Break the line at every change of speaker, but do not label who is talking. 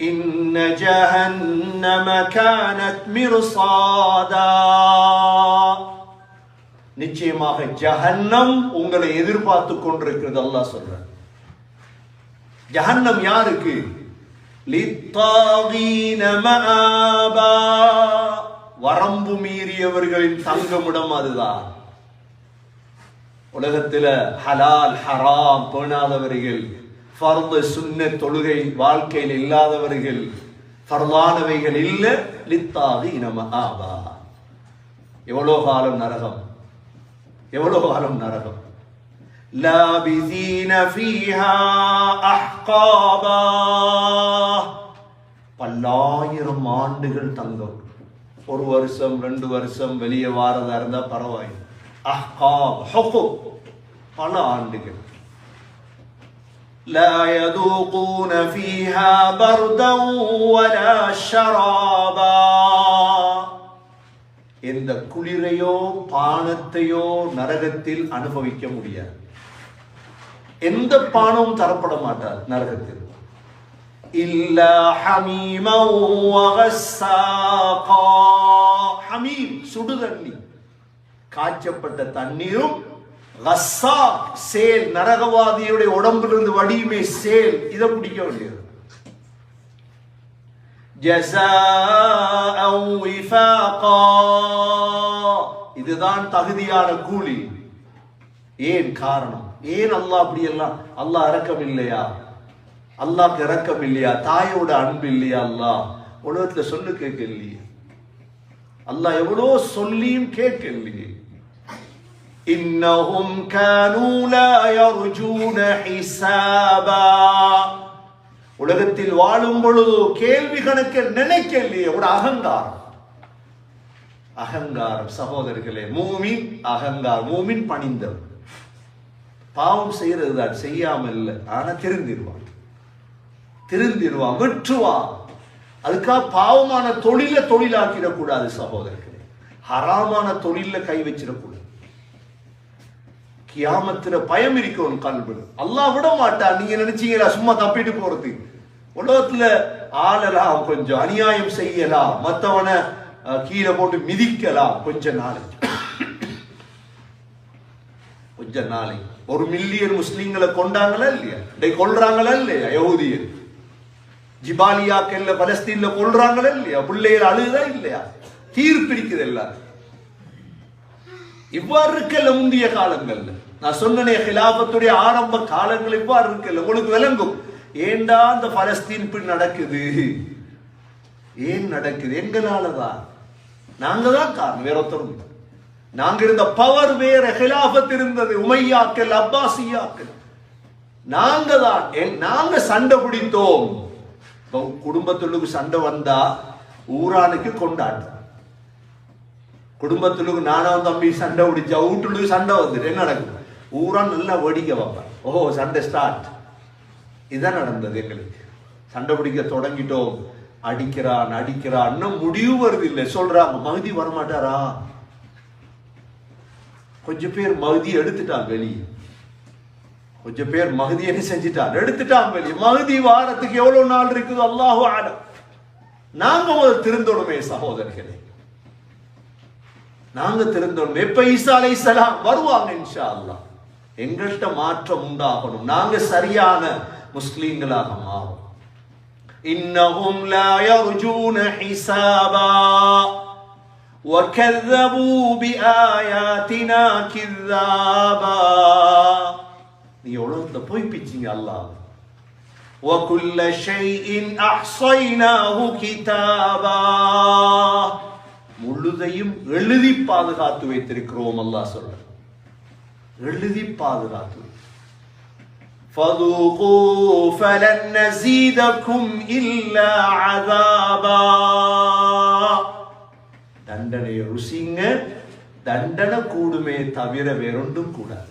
إن جهنم كانت مرصادا நிச்சயமாக ஜஹன்னம் உங்களை எதிர்பார்த்து கொண்டிருக்கிறது அல்லாஹ் சொல்றார் ஜஹன்னம் யாருக்கு லித்தாகீன மஆபா வரம்பு மீறியவர்களின் தங்கமிடம் அதுதான் உலகத்துல ஹலால் ஹராம் பேணாதவர்கள் ஃபர்து சுன்ன தொழுகை வாழ்க்கையில் இல்லாதவர்கள் ஃபர்லானவைகள் இல்லை லித்தாகி நம ஆபா. எவ்வளோ காலம் நரகம்? எவ்வளோ காலம் நரகம்? பல்லாயிரம் ஆண்டுகள் தங்கம். ஒரு வருஷம் ரெண்டு வருஷம் வெளியே வாரதா இருந்தா பரவாயில்லை. பல ஆண்டுகள். لا يذوقون فيها بردا ولا شرابا எந்த குளிரையோ பானத்தையோ நரகத்தில் அனுபவிக்க முடியாது எந்த பானமும் தரப்பட மாட்டார் நரகத்தில் இல்லா ஹமீமா வகஸ்ஸாகா ஹமீம் சுடுதண்ணி காய்ச்சப்பட்ட தண்ணீரும் ரஸ்ஸா சேல் நரகவாதியுடைய உடம்பிலிருந்து வடியுமே சேல். இதை பிடிக்க வேண்டியது. இதுதான் தகுதியான கூலி. ஏன் காரணம்? ஏன் அல்லாஹ் அப்படி எல்லாம் அல்லாஹ் இறக்கம் இல்லையா அல்லாஹ்க்கு இறக்கம் இல்லையா தாயோட அன்பு இல்லையா அல்லாஹ்? உலகத்துல சொல்லு கேட்க இல்லையே. அல்லாஹ் எவ்வளோ சொல்லியும் கேட்க இல்லையே. இன்னஹும் கானூ லா யர்ஜூன ஹிசாபா உலகத்தில் வாழும் பொழுது கேள்வி கணக்க இல்லையே ஒரு அகங்காரம். அகங்காரம் சகோதரர்களே மூமின் அகங்கார் மூமின் பணிந்தவர் பாவம் செய்யறது தான் செய்யாமல் இல்லை. ஆனா திருந்திருவான் திருந்திருவான் விட்டுவான் அதுக்காக பாவமான தொழில தொழிலாக்கிடக்கூடாது சகோதரர்களே. ஹராமான தொழில கை வச்சிடக்கூடாது. கியாமத்துல பயம் இருக்கணும் கல்வி அல்லாஹ் விட மாட்டான். நீங்க நினைச்சீங்களா? சும்மா தப்பிட்டு போறது. உலகத்துல ஆளலாம் கொஞ்சம். அநியாயம் செய்யலாம். மத்தவனை கீழே போட்டு மிதிக்கலாம். கொஞ்ச நாளைக்கு. கொஞ்ச நாளைக்கு. ஒரு மில்லியன் முஸ்லிம்களை கொண்டாங்களா இல்லையா? இதை கொல்றாங்களா இல்லையா? யஹூதியர் ஜிபாலியாக்கல்ல பலஸ்தீன்ல கொல்றாங்களா இல்லையா? பிள்ளைகள் அழுகுதா இல்லையா? தீர்ப்பிடிக்குது எல்லாரும். இவ்வாறு இருக்கல முந்தைய காலங்கள்ல. நான் சொன்னனே ஹிலாபத்துடைய ஆரம்ப காலங்கள் இவ்வாறு இருக்கல உங்களுக்கு விளங்கும். ஏண்டா அந்த பலஸ்தீன் இப்படி நடக்குது? ஏன் நடக்குது? எங்களாலதான் நாங்க தான் காரணம் வேற ஒருத்தரும் நாங்க இருந்த பவர் வேற ஹிலாபத் இருந்தது உமையாக்கள் அப்பாசியாக்கள். நாங்க தான் நாங்க சண்டை பிடித்தோம். இப்போ குடும்பத்துள்ளுக்கு சண்டை வந்தா ஊரானுக்கு கொண்டாட்டம். குடும்பத்துக்கு நானும் தம்பி சண்டை பிடிச்சா வீட்டுக்கு சண்டை வந்துட்டு என்ன நடக்கும்? ஊரா நல்லா வேடிக்கை வைப்பேன். ஓஹோ சண்டை ஸ்டார்ட் இதான் நடந்தது எங்களுக்கு. சண்டை பிடிக்க தொடங்கிட்டோம். அடிக்கிறான் அடிக்கிறான். இன்னும் முடிவு வருது இல்லை. சொல்றாங்க மகுதி வரமாட்டாரா? கொஞ்சம் பேர் மகுதி எடுத்துட்டான் வெளியே. கொஞ்சம் பேர் மகுதி என்ன செஞ்சிட்டான் எடுத்துட்டான் வெளியே. மகுதி வாரத்துக்கு எவ்வளவு நாள் இருக்குது? அல்லாஹு ஆடம் நாங்க முதல் திருந்தோடுமே சகோதரர்களே. நாங்க திருந்தோம் எப்ப ஈசா சலாம் வருவாங்க இன்ஷா அல்லாஹ். எங்கள்கிட்ட மாற்றம் உண்டாகணும் நாங்க சரியான முஸ்லீம்களாக மாறும் இன்னஹும் லா யர்ஜூன ஹிசாபா وكذبوا بآياتنا كذابا நீ உலகத்தை பொய்ப்பிச்சீங்க அல்லாஹ் وكل شيء أحصيناه كتابا முழுதையும் எழுதி பாதுகாத்து வைத்திருக்கிறோம் அல்லாஹ் சொல்ற எழுதி பாதுகாத்து فذوقوا فلن نزيدكم إلا عذابا தண்டனையை ருசிங்க தண்டனை கூடுமே தவிர வேறொன்றும் கூடாது